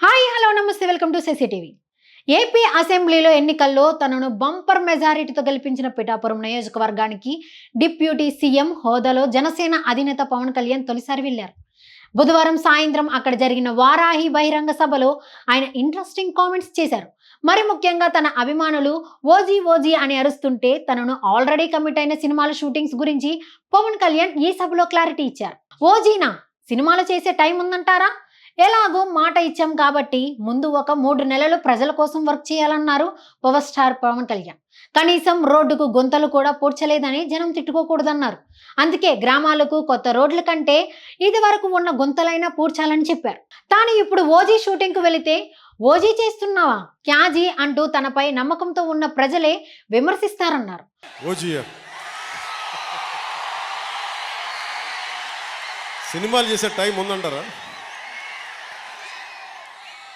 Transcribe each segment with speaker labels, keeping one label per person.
Speaker 1: Hi hello namaste welcome to CCTV AP అసెంబ్లీలో ఎన్నికల్లో తనను బంపర్ మెజారిటీతో గెలిపించిన పిఠాపురం నియోజకవర్గానికి డిప్యూటీ సీఎం హోదాలో జనసేన అధినేత పవన్ కళ్యాణ్ తొలిసారి వెళ్ళారు బుధవారం సాయంత్రం అక్కడ జరిగిన వారాహి బహిరంగ సభలో ఆయన ఇంట్రెస్టింగ్ కామెంట్స్ చేశారు. మరి ముఖ్యంగా తన అభిమానులు ఓజీ ఓజీ అని అరుస్తుంటే తనను ఆల్రెడీ కమిట్ అయిన సినిమాల షూటింగ్స్ గురించి పవన్ కళ్యాణ్ ఈ సభలో క్లారిటీ ఇచ్చారు. ఓజీనా? సినిమాలు చేసే టైం ఉందంటారా? ఎలాగో మాట ఇచ్చాం కాబట్టి ముందు ఒక మూడు నెలలు ప్రజల కోసం వర్క్ చేయాలన్నారు పవర్ స్టార్ పవన్ కళ్యాణ్. కనీసం రోడ్డుకు గుంతలు కూడా పూడ్చలేదని జనం తిట్టుకోకూడదన్నారు. అందుకే గ్రామాలకు కొత్త రోడ్ల కంటే ఇది వరకు ఉన్న గుంతలైనా పూడ్చాలని చెప్పారు. తాను ఇప్పుడు ఓజీ షూటింగ్కు వెళితే ఓజీ చేస్తున్నావా? క్యాజీ అంటూ తనపై నమ్మకంతో ఉన్న ప్రజలే విమర్శిస్తారన్నారు.
Speaker 2: సినిమాలు చేసే టైం ఉందంటారా?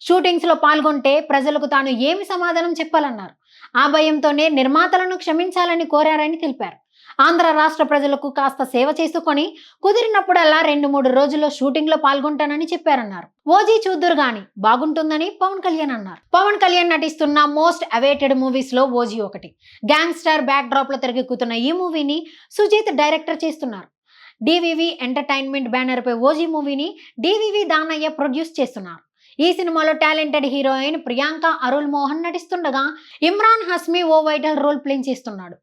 Speaker 1: షూటింగ్స్లో పాల్గొంటే ప్రజలకు తాను ఏమి సమాధానం చెప్పాలన్నారు? ఆ భయంతోనే నిర్మాతలను క్షమించాలని కోరారని తెలిపారు. ఆంధ్ర రాష్ట్ర ప్రజలకు కాస్త సేవ చేసుకొని కుదిరినప్పుడల్లా రెండు మూడు రోజుల్లో షూటింగ్లో పాల్గొంటానని చెప్పారన్నారు. ఓజీ చూద్దురు గాని బాగుంటుందని పవన్ కళ్యాణ్ అన్నారు. పవన్ కళ్యాణ్ నటిస్తున్న మోస్ట్ అవేటెడ్ మూవీస్లో ఓజీ ఒకటి. గ్యాంగ్స్టర్ బ్యాక్ డ్రాప్లో తిరిగిక్కుతున్న ఈ మూవీని సుజీత్ డైరెక్టర్ చేస్తున్నారు. డివివి ఎంటర్టైన్మెంట్ బ్యానర్ పై ఓజీ మూవీని డివివి దానయ్య ప్రొడ్యూస్ చేస్తున్నారు. ఈ సినిమాలో టాలెంటెడ్ హీరోయిన్ ప్రియాంక అరుల్ మోహన్ నటిస్తుండగా ఇమ్రాన్ హస్మి ఓ వైటల్ రోల్ ప్లే చేస్తున్నాడు.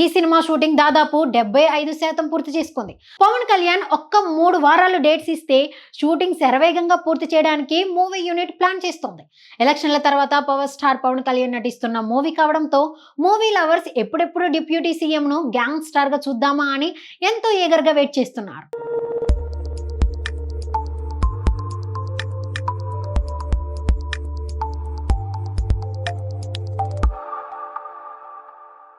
Speaker 1: ఈ సినిమా షూటింగ్ దాదాపు డెబ్బై ఐదు శాతం పూర్తి చేసుకుంది. పవన్ కళ్యాణ్ ఒక్క మూడు వారాలు డేట్స్ ఇస్తే షూటింగ్ శరవేగంగా పూర్తి చేయడానికి మూవీ యూనిట్ ప్లాన్ చేస్తోంది. ఎలక్షన్ల తర్వాత పవర్ స్టార్ పవన్ కళ్యాణ్ నటిస్తున్న మూవీ కావడంతో మూవీ లవర్స్ ఎప్పుడెప్పుడు డిప్యూటీ సీఎంను గ్యాంగ్ స్టార్గా చూద్దామా అని ఎంతో ఏగర్గా వెయిట్ చేస్తున్నారు.